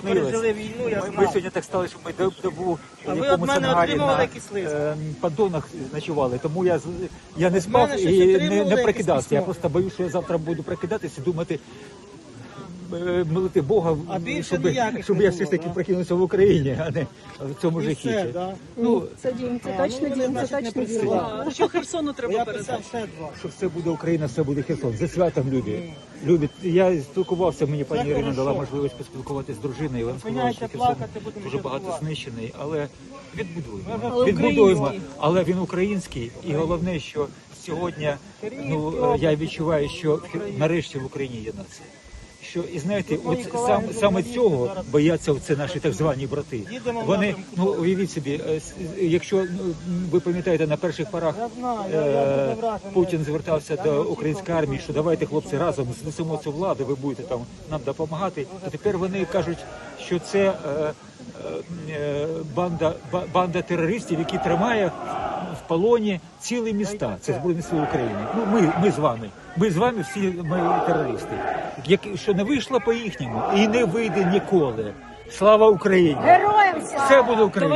ви пережили війну, я Ми, ми сьогодні так стали, що ми доб- добу А в якомусь ангарі на е, поддонах ночували. Тому я, я не спав і не, не якесь прокидався. Я просто боюсь, що я завтра буду прокидатися і думати, молити Бога, А більше щоб, ніяких щоб не я все ж таки да? прокинувся в Україні, а не в цьому І житті. все, да. Ну, Це дім, це А, точно ну, дім, це точно дім. працювали. Що Херсону Я треба писав передати? все два. що все буде Україна, все буде Херсон. За святом люди. Любить. Я спілкувався, мені пані Це Ірина дала хорошо. можливість поспілкуватися з дружиною. Вона сказала, Зупиняйте що Херсон плакати, будемо дуже ще багато знищений, але відбудуємо. Але Відбудуємо, український. але він український. І головне, що сьогодні ну, е, я відчуваю, що нарешті в Україні є нація. Що і знаєте, от сам саме цього бояться це наші так звані брати. Вони ну уявіть собі, е, якщо ви пам'ятаєте на перших порах е. Путін звертався до української армії, що давайте хлопці разом знесемо цю владу, ви будете там нам допомагати. То тепер вони кажуть, що це е, е, е, банда ба- банда терористів, які тримає в полоні цілі міста. Це збройні сили України. Ну ми, ми з вами. Ми з вами всі ми терористи. Як що не вийшло по їхньому і не вийде ніколи. Слава Україні! Героям слава! Все буде Україна!